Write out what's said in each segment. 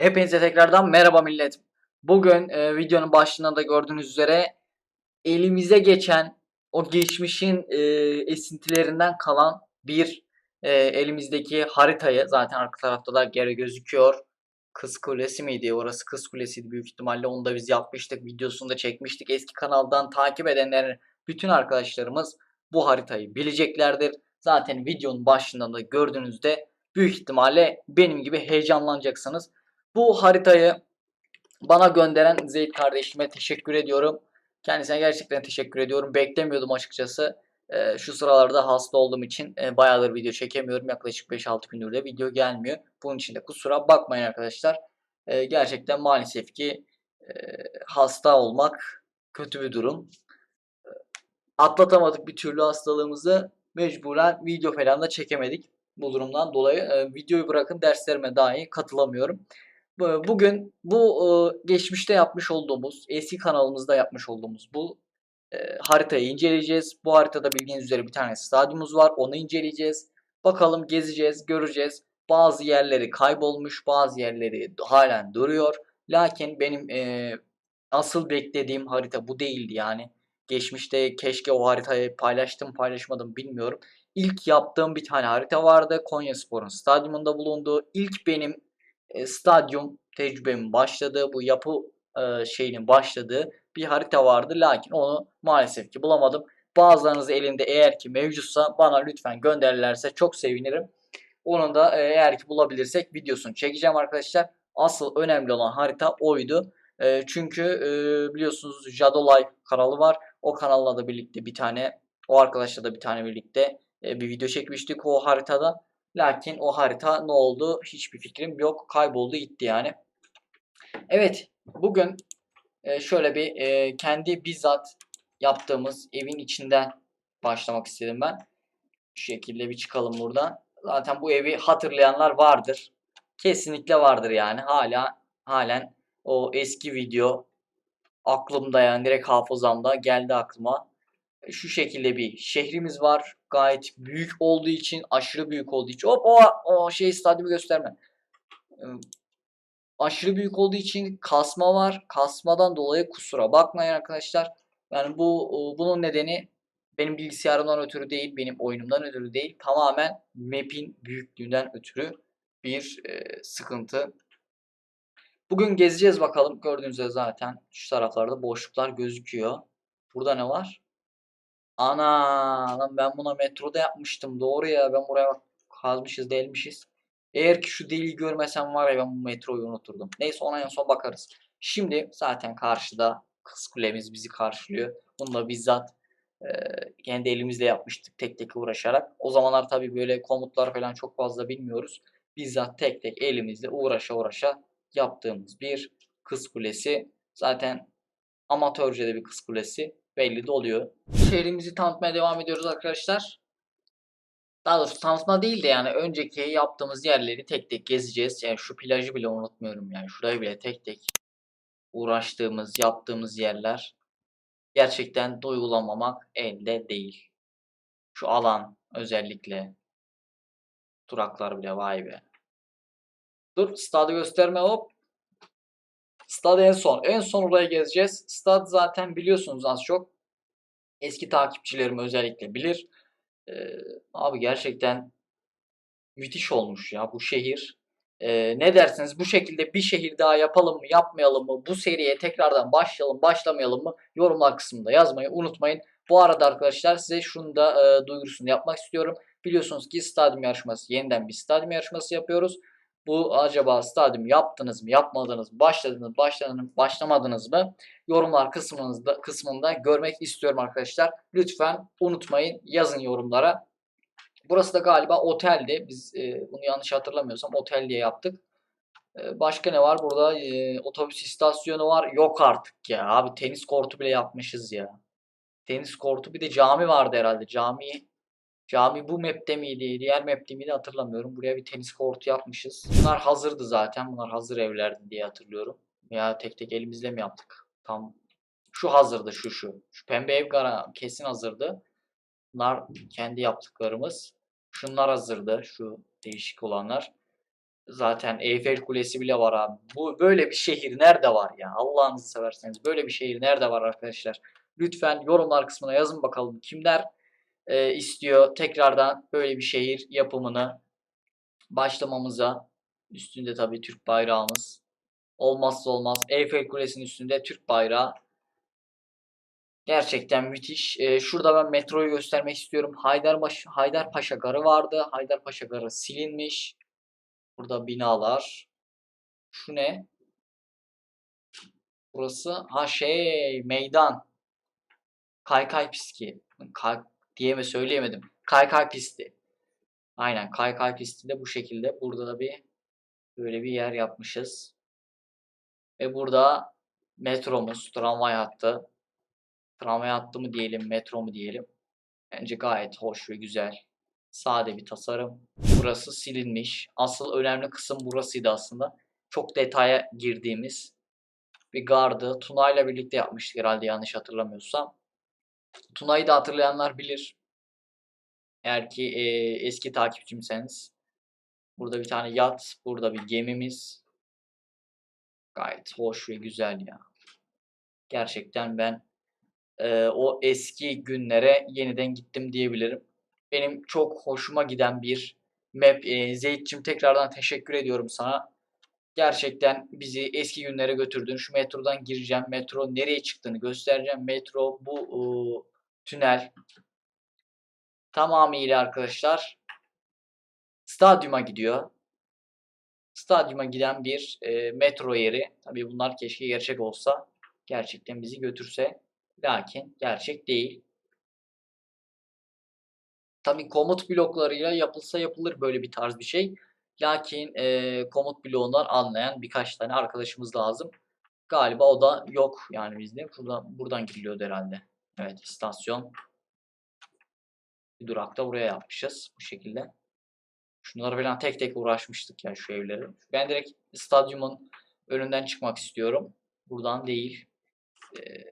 Hepinize tekrardan merhaba millet. Bugün e, videonun başlığında da gördüğünüz üzere elimize geçen o geçmişin e, esintilerinden kalan bir e, elimizdeki haritayı zaten arka tarafta da geri gözüküyor. Kız Kulesi miydi? Orası Kız Kulesi'ydi büyük ihtimalle. Onu da biz yapmıştık. Videosunu da çekmiştik. Eski kanaldan takip edenler bütün arkadaşlarımız bu haritayı bileceklerdir. Zaten videonun başlığında da gördüğünüzde büyük ihtimalle benim gibi heyecanlanacaksınız. Bu haritayı bana gönderen Zeyt kardeşime teşekkür ediyorum. Kendisine gerçekten teşekkür ediyorum. Beklemiyordum açıkçası. Ee, şu sıralarda hasta olduğum için e, bayağıdır video çekemiyorum. Yaklaşık 5-6 gündür de video gelmiyor. Bunun için de kusura bakmayın arkadaşlar. Ee, gerçekten maalesef ki e, hasta olmak kötü bir durum. Ee, Atlatamadık bir türlü hastalığımızı. Mecburen video falan da çekemedik. Bu durumdan dolayı e, videoyu bırakın derslerime dahi katılamıyorum. Bu- Bugün bu geçmişte yapmış olduğumuz, eski kanalımızda yapmış olduğumuz bu haritayı inceleyeceğiz. Bu haritada bildiğiniz üzere bir tane stadyumumuz var. Onu inceleyeceğiz. Bakalım gezeceğiz, göreceğiz. Bazı yerleri kaybolmuş, bazı yerleri halen duruyor. Lakin benim e, asıl beklediğim harita bu değildi yani. Geçmişte keşke o haritayı paylaştım paylaşmadım bilmiyorum. İlk yaptığım bir tane harita vardı. Konyaspor'un stadyumunda bulunduğu. İlk benim e, stadyum tecrübemin başladığı, bu yapı e, şeyinin başladığı bir harita vardı. Lakin onu maalesef ki bulamadım. Bazılarınız elinde eğer ki mevcutsa bana lütfen gönderirlerse çok sevinirim. Onun da e, eğer ki bulabilirsek videosunu çekeceğim arkadaşlar. Asıl önemli olan harita oydu. E, çünkü e, biliyorsunuz Jadolay kanalı var. O kanalla da birlikte bir tane, o arkadaşla da bir tane birlikte e, bir video çekmiştik o haritada. Lakin o harita ne oldu hiçbir fikrim yok. Kayboldu gitti yani. Evet bugün e, şöyle bir e, kendi bizzat yaptığımız evin içinden başlamak istedim ben. Şu şekilde bir çıkalım buradan. Zaten bu evi hatırlayanlar vardır. Kesinlikle vardır yani. Hala halen o eski video aklımda yani direkt hafızamda geldi aklıma. Şu şekilde bir şehrimiz var. Gayet büyük olduğu için, aşırı büyük olduğu için. Hop o, o şey stadyumu gösterme. Aşırı büyük olduğu için kasma var. Kasmadan dolayı kusura bakmayın arkadaşlar. Yani bu bunun nedeni benim bilgisayarımdan ötürü değil, benim oyunumdan ötürü değil. Tamamen map'in büyüklüğünden ötürü bir e, sıkıntı. Bugün gezeceğiz bakalım. Gördüğünüz üzere zaten şu taraflarda boşluklar gözüküyor. Burada ne var? Ana lan ben buna metroda yapmıştım. Doğru ya ben buraya bak kazmışız delmişiz. Eğer ki şu deliği görmesem var ya ben bu metroyu unuturdum. Neyse ona en son bakarız. Şimdi zaten karşıda kız kulemiz bizi karşılıyor. Bunu da bizzat e, kendi elimizle yapmıştık tek tek uğraşarak. O zamanlar tabii böyle komutlar falan çok fazla bilmiyoruz. Bizzat tek tek elimizle uğraşa uğraşa yaptığımız bir kız kulesi. Zaten amatörce de bir kız kulesi belli de oluyor. Şehrimizi tanıtmaya devam ediyoruz arkadaşlar. Daha doğrusu tanıtma değil de yani önceki yaptığımız yerleri tek tek gezeceğiz. Yani şu plajı bile unutmuyorum yani şurayı bile tek tek uğraştığımız, yaptığımız yerler gerçekten doyulamamak elde değil. Şu alan özellikle duraklar bile vay be. Dur stadı gösterme hop. Stad en son. En son orayı gezeceğiz. Stad zaten biliyorsunuz az çok. Eski takipçilerim özellikle bilir. Ee, abi gerçekten müthiş olmuş ya bu şehir. Ee, ne dersiniz bu şekilde bir şehir daha yapalım mı yapmayalım mı? Bu seriye tekrardan başlayalım başlamayalım mı? Yorumlar kısmında yazmayı unutmayın. Bu arada arkadaşlar size şunu da e, duyurusunu yapmak istiyorum. Biliyorsunuz ki stadyum yarışması yeniden bir stadyum yarışması yapıyoruz. Bu acaba stadyum yaptınız mı, yapmadınız mı, başladınız başladınız, başlamadınız mı? Yorumlar kısmınızda, kısmında görmek istiyorum arkadaşlar. Lütfen unutmayın, yazın yorumlara. Burası da galiba oteldi. Biz e, bunu yanlış hatırlamıyorsam otel diye yaptık. E, başka ne var? Burada e, otobüs istasyonu var. Yok artık ya. Abi tenis kortu bile yapmışız ya. Tenis kortu bir de cami vardı herhalde. Camiyi Cami bu map'te miydi, diğer map'te miydi hatırlamıyorum. Buraya bir tenis kortu yapmışız. Bunlar hazırdı zaten. Bunlar hazır evlerdi diye hatırlıyorum. Ya tek tek elimizle mi yaptık? Tam şu hazırdı şu şu. Şu pembe ev gara kesin hazırdı. Bunlar kendi yaptıklarımız. Şunlar hazırdı. Şu değişik olanlar. Zaten Eyfel Kulesi bile var abi. Bu böyle bir şehir nerede var ya? Allah'ınızı severseniz böyle bir şehir nerede var arkadaşlar? Lütfen yorumlar kısmına yazın bakalım kimler e, istiyor tekrardan böyle bir şehir yapımını başlamamıza. Üstünde tabii Türk bayrağımız. Olmazsa olmaz. Eyfel Kulesi'nin üstünde Türk bayrağı. Gerçekten müthiş. Ee, şurada ben metroyu göstermek istiyorum. Haydarbaş, Haydarpaşa Garı vardı. Haydarpaşa Garı silinmiş. Burada binalar. Şu ne? Burası ha şey meydan. Kaykay pisti. Kay, diye mi söyleyemedim. Kaykay pisti. Aynen kaykay pisti de bu şekilde. Burada da bir böyle bir yer yapmışız. Ve burada metromuz, tramvay hattı. Tramvay hattı mı diyelim, metro mu diyelim. Bence gayet hoş ve güzel. Sade bir tasarım. Burası silinmiş. Asıl önemli kısım burasıydı aslında. Çok detaya girdiğimiz bir gardı. Tuna ile birlikte yapmıştık herhalde yanlış hatırlamıyorsam. Tuna'yı da hatırlayanlar bilir. Eğer ki e, eski takipçimseniz. Burada bir tane yat, burada bir gemimiz. Gayet hoş ve güzel ya. Gerçekten ben e, o eski günlere yeniden gittim diyebilirim. Benim çok hoşuma giden bir map. E, Zeyt'cim tekrardan teşekkür ediyorum sana. Gerçekten bizi eski günlere götürdün. Şu metrodan gireceğim. Metro nereye çıktığını göstereceğim. Metro bu tünel tamamıyla arkadaşlar stadyuma gidiyor. Stadyuma giden bir e, metro yeri. Tabii bunlar keşke gerçek olsa. Gerçekten bizi götürse. Lakin gerçek değil. Tabii komut bloklarıyla yapılsa yapılır böyle bir tarz bir şey. Lakin e, komut bloğundan anlayan birkaç tane arkadaşımız lazım. Galiba o da yok yani bizde. Buradan, buradan giriliyordu herhalde. Evet istasyon. Bir durakta buraya yapmışız bu şekilde. Şunları falan tek tek uğraşmıştık ya şu evleri. Ben direkt stadyumun önünden çıkmak istiyorum. Buradan değil. Ee,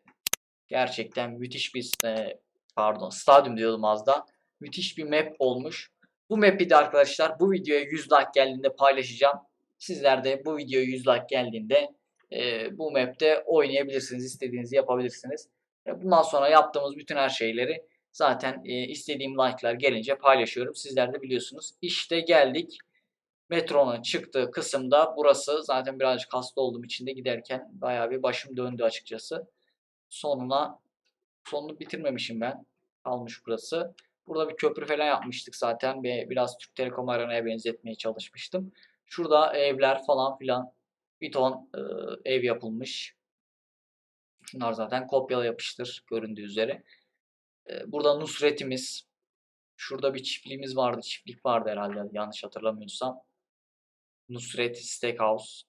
gerçekten müthiş bir e, pardon stadyum diyordum az da. Müthiş bir map olmuş. Bu map'i de arkadaşlar bu videoya 100 like geldiğinde paylaşacağım. Sizler de bu videoya 100 like geldiğinde e, bu map'te oynayabilirsiniz. istediğinizi yapabilirsiniz. E, bundan sonra yaptığımız bütün her şeyleri zaten e, istediğim like'lar gelince paylaşıyorum. Sizler de biliyorsunuz. İşte geldik. Metronun çıktığı kısımda burası. Zaten birazcık hasta olduğum için de giderken bayağı bir başım döndü açıkçası. Sonuna sonunu bitirmemişim ben. Kalmış burası. Burada bir köprü falan yapmıştık zaten. ve Biraz Türk Telekom Arena'ya benzetmeye çalışmıştım. Şurada evler falan filan bir ton e, ev yapılmış. Şunlar zaten kopyala yapıştır göründüğü üzere. E, burada Nusret'imiz. Şurada bir çiftliğimiz vardı. Çiftlik vardı herhalde yanlış hatırlamıyorsam. Nusret Steakhouse.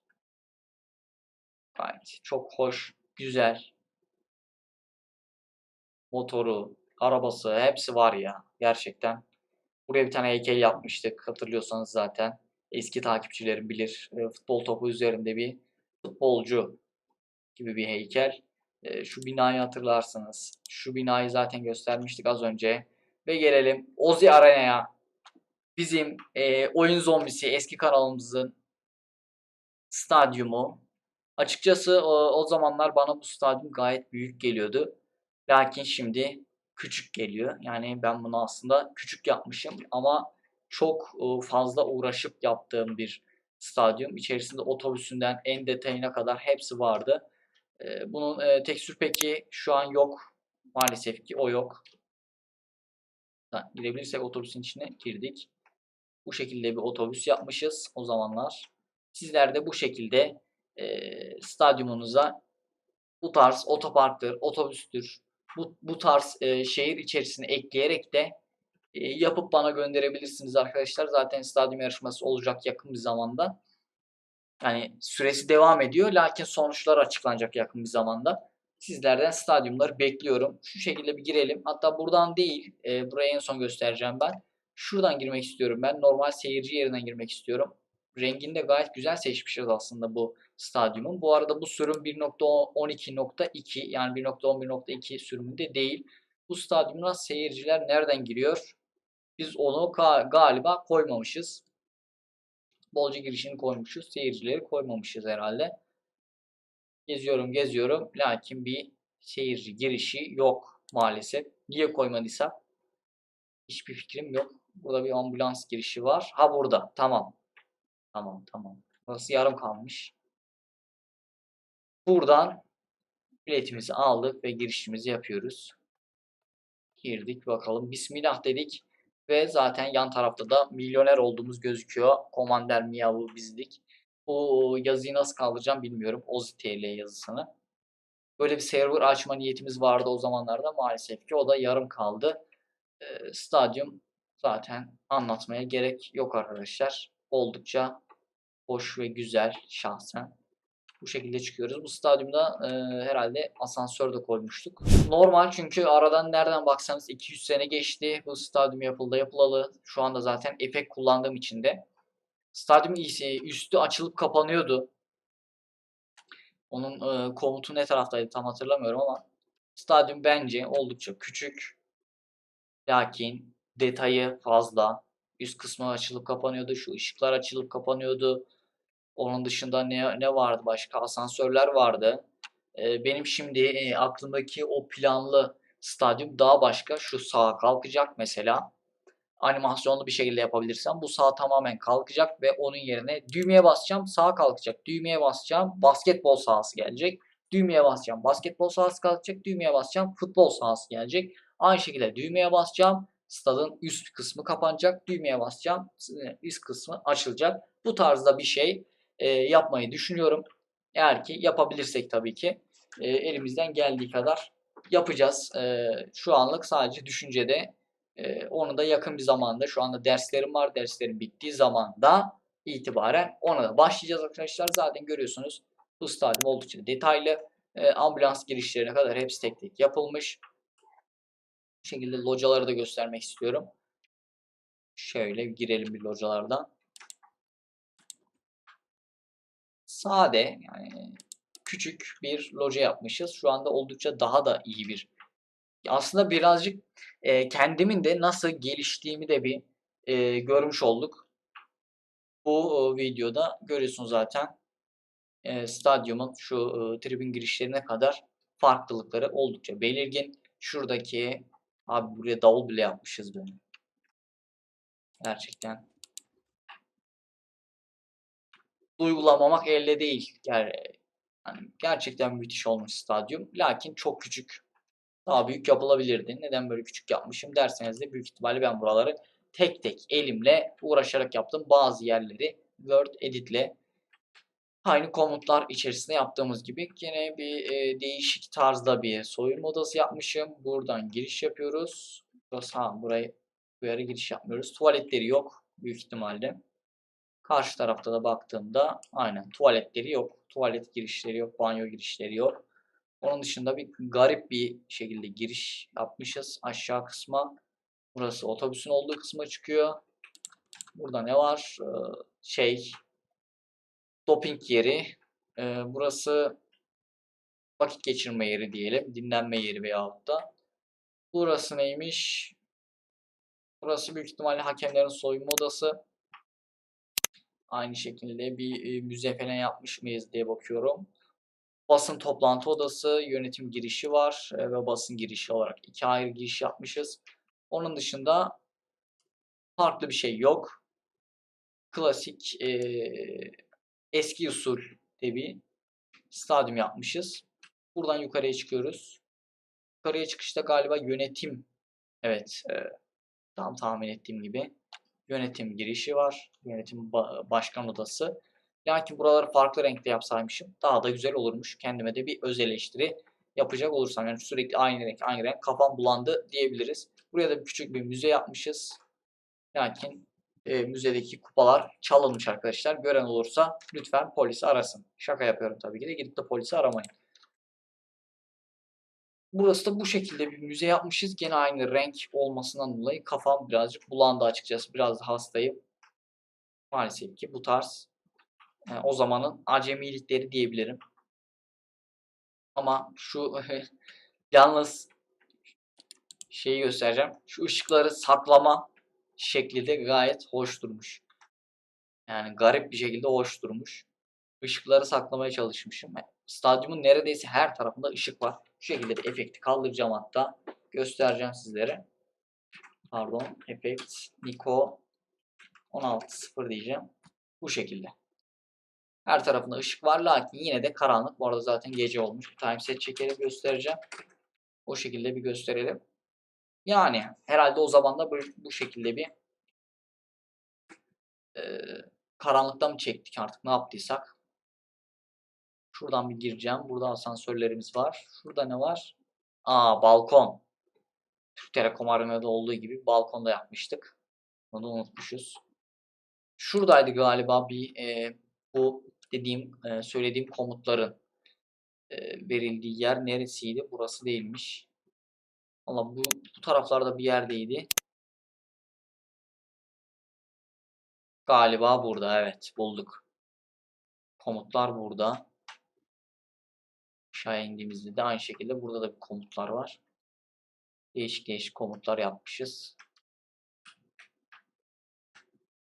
Gayet çok hoş, güzel. Motoru, arabası hepsi var ya gerçekten. Buraya bir tane heykel yapmıştık hatırlıyorsanız zaten. Eski takipçilerim bilir. E, futbol topu üzerinde bir futbolcu gibi bir heykel. E, şu binayı hatırlarsınız. Şu binayı zaten göstermiştik az önce. Ve gelelim Ozi Arena'ya. Bizim e, oyun zombisi eski kanalımızın stadyumu. Açıkçası o, o zamanlar bana bu stadyum gayet büyük geliyordu. Lakin şimdi küçük geliyor. Yani ben bunu aslında küçük yapmışım ama çok fazla uğraşıp yaptığım bir stadyum. İçerisinde otobüsünden en detayına kadar hepsi vardı. Bunun tekstür peki şu an yok. Maalesef ki o yok. Girebilirsek otobüsün içine girdik. Bu şekilde bir otobüs yapmışız o zamanlar. Sizler de bu şekilde stadyumunuza bu tarz otoparktır, otobüstür, bu, bu tarz e, şehir içerisine ekleyerek de e, yapıp bana gönderebilirsiniz arkadaşlar. Zaten stadyum yarışması olacak yakın bir zamanda. Yani süresi devam ediyor lakin sonuçlar açıklanacak yakın bir zamanda. Sizlerden stadyumları bekliyorum. Şu şekilde bir girelim. Hatta buradan değil, e, buraya en son göstereceğim ben. Şuradan girmek istiyorum ben. Normal seyirci yerinden girmek istiyorum. Rengini de gayet güzel seçmişiz aslında bu stadyumun. Bu arada bu sürüm 1.12.2 yani 1.11.2 sürümünde değil. Bu stadyumuna seyirciler nereden giriyor? Biz onu galiba koymamışız. Futbolcu girişini koymuşuz. Seyircileri koymamışız herhalde. Geziyorum geziyorum. Lakin bir seyirci girişi yok maalesef. Niye koymadıysak hiçbir fikrim yok. Burada bir ambulans girişi var. Ha burada. Tamam. Tamam tamam. Burası yarım kalmış. Buradan biletimizi aldık ve girişimizi yapıyoruz. Girdik bakalım. Bismillah dedik. Ve zaten yan tarafta da milyoner olduğumuz gözüküyor. Commander Miyavu bizdik. Bu yazıyı nasıl kaldıracağım bilmiyorum. OZTL yazısını. Böyle bir server açma niyetimiz vardı o zamanlarda. Maalesef ki o da yarım kaldı. Ee, stadyum zaten anlatmaya gerek yok arkadaşlar. Oldukça hoş ve güzel şahsen. Bu şekilde çıkıyoruz. Bu stadyumda e, herhalde asansör de koymuştuk. Normal çünkü aradan nereden baksanız 200 sene geçti. Bu stadyum yapıldı yapılalı. Şu anda zaten efekt kullandığım için de. Stadyum üstü açılıp kapanıyordu. Onun e, komutu ne taraftaydı tam hatırlamıyorum ama stadyum bence oldukça küçük. Lakin detayı fazla. Üst kısmı açılıp kapanıyordu. Şu ışıklar açılıp kapanıyordu. Onun dışında ne, ne vardı başka? Asansörler vardı. Ee, benim şimdi e, aklımdaki o planlı stadyum daha başka. Şu sağa kalkacak mesela. Animasyonlu bir şekilde yapabilirsem bu sağ tamamen kalkacak ve onun yerine düğmeye basacağım sağa kalkacak. Düğmeye basacağım basketbol sahası gelecek. Düğmeye basacağım basketbol sahası kalkacak. Düğmeye basacağım futbol sahası gelecek. Aynı şekilde düğmeye basacağım. Stadın üst kısmı kapanacak. Düğmeye basacağım. Üst kısmı açılacak. Bu tarzda bir şey e, yapmayı düşünüyorum. Eğer ki yapabilirsek tabii ki e, elimizden geldiği kadar yapacağız. E, şu anlık sadece düşüncede e, onu da yakın bir zamanda şu anda derslerim var. Derslerim bittiği zamanda itibaren ona da başlayacağız arkadaşlar. Zaten görüyorsunuz bu stadyum oldukça detaylı. E, ambulans girişlerine kadar hepsi tek tek yapılmış. Bu şekilde locaları da göstermek istiyorum. Şöyle girelim bir localardan. Sade yani küçük bir loca yapmışız. Şu anda oldukça daha da iyi bir. Aslında birazcık e, kendimin de nasıl geliştiğimi de bir e, görmüş olduk. Bu e, videoda görüyorsunuz zaten e, stadyumun şu e, tribün girişlerine kadar farklılıkları oldukça belirgin. Şuradaki abi buraya davul bile yapmışız böyle. Gerçekten uygulamamak elde değil. Yani, yani gerçekten müthiş olmuş stadyum. Lakin çok küçük. Daha büyük yapılabilirdi. Neden böyle küçük yapmışım derseniz de büyük ihtimalle ben buraları tek tek elimle uğraşarak yaptım. Bazı yerleri Word Edit'le aynı komutlar içerisinde yaptığımız gibi yine bir e, değişik tarzda bir soyunma odası yapmışım. Buradan giriş yapıyoruz. Burası ha burayı bu yere giriş yapmıyoruz. Tuvaletleri yok büyük ihtimalle. Karşı tarafta da baktığımda aynen tuvaletleri yok. Tuvalet girişleri yok, banyo girişleri yok. Onun dışında bir garip bir şekilde giriş yapmışız aşağı kısma. Burası otobüsün olduğu kısma çıkıyor. Burada ne var? Ee, şey doping yeri. Ee, burası vakit geçirme yeri diyelim. Dinlenme yeri veyahut da. Burası neymiş? Burası büyük ihtimalle hakemlerin soyunma odası. Aynı şekilde bir e, müze falan yapmış mıyız diye bakıyorum. Basın toplantı odası, yönetim girişi var e, ve basın girişi olarak iki ayrı giriş yapmışız. Onun dışında farklı bir şey yok. Klasik e, eski usul bir stadyum yapmışız. Buradan yukarıya çıkıyoruz. Yukarıya çıkışta galiba yönetim evet e, tam tahmin ettiğim gibi yönetim girişi var. Yönetim başkan odası. Lakin buraları farklı renkte yapsaymışım daha da güzel olurmuş. Kendime de bir öz eleştiri yapacak olursam. Yani sürekli aynı renk aynı renk kafam bulandı diyebiliriz. Buraya da küçük bir müze yapmışız. Lakin e, müzedeki kupalar çalınmış arkadaşlar. Gören olursa lütfen polisi arasın. Şaka yapıyorum tabii ki de gidip de polisi aramayın. Burası da bu şekilde bir müze yapmışız. Gene aynı renk olmasından dolayı kafam birazcık bulandı açıkçası. Biraz da hastayım. Maalesef ki bu tarz yani o zamanın acemilikleri diyebilirim. Ama şu yalnız şeyi göstereceğim. Şu ışıkları saklama şekli de gayet hoş durmuş. Yani garip bir şekilde hoş durmuş. Işıkları saklamaya çalışmışım. Stadyumun neredeyse her tarafında ışık var. Şu şekilde bir efekti kaldıracağım hatta. Göstereceğim sizlere. Pardon. Efekt. Nico 16.0 diyeceğim. Bu şekilde. Her tarafında ışık var lakin yine de karanlık. Bu arada zaten gece olmuş. Bir timeset çekelim göstereceğim. O şekilde bir gösterelim. Yani herhalde o zaman da bu, bu şekilde bir e, karanlıkta mı çektik artık ne yaptıysak. Şuradan bir gireceğim. Burada asansörlerimiz var. Şurada ne var? Aa balkon. Türk Telekom Arena'da olduğu gibi balkonda yapmıştık. Da unutmuşuz. Şuradaydı galiba bir e, bu dediğim e, söylediğim komutların e, verildiği yer neresiydi? Burası değilmiş. Valla bu, bu taraflarda bir yerdeydi. Galiba burada evet bulduk. Komutlar burada. Aşağı indiğimizde de aynı şekilde burada da bir komutlar var. Değişik değişik komutlar yapmışız.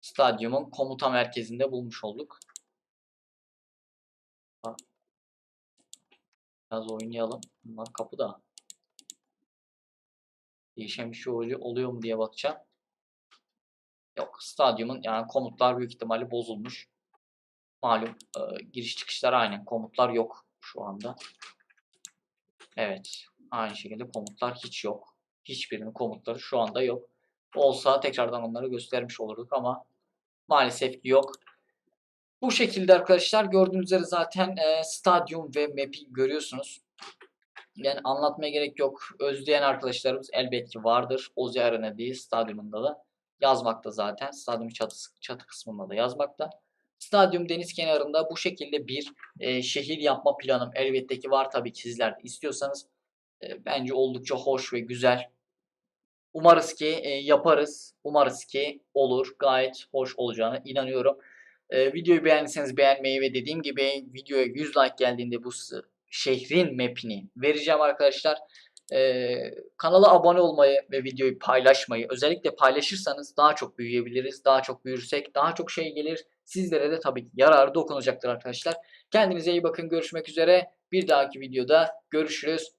Stadyumun komuta merkezinde bulmuş olduk. Biraz oynayalım. Bunlar kapıda. Değişen bir şey oluyor, mu diye bakacağım. Yok. Stadyumun yani komutlar büyük ihtimalle bozulmuş. Malum e, giriş çıkışlar aynı. Komutlar yok şu anda. Evet. Aynı şekilde komutlar hiç yok. Hiçbirinin komutları şu anda yok. Olsa tekrardan onları göstermiş olurduk ama maalesef yok. Bu şekilde arkadaşlar gördüğünüz üzere zaten e, stadyum ve map'i görüyorsunuz. Yani anlatmaya gerek yok. Özleyen arkadaşlarımız elbette ki vardır. Ozi Arena değil stadyumunda da yazmakta zaten. Stadyumun çatısı, çatı kısmında da yazmakta. Stadyum deniz kenarında bu şekilde bir e, şehir yapma planım elbette ki var tabii ki sizler istiyorsanız. E, bence oldukça hoş ve güzel. Umarız ki e, yaparız. Umarız ki olur. Gayet hoş olacağına inanıyorum. E, videoyu beğendiyseniz beğenmeyi ve dediğim gibi videoya 100 like geldiğinde bu şehrin map'ini vereceğim arkadaşlar. Ee, kanala abone olmayı ve videoyu paylaşmayı özellikle paylaşırsanız daha çok büyüyebiliriz. Daha çok büyürsek daha çok şey gelir. Sizlere de tabii ki yararı dokunacaktır arkadaşlar. Kendinize iyi bakın. Görüşmek üzere. Bir dahaki videoda görüşürüz.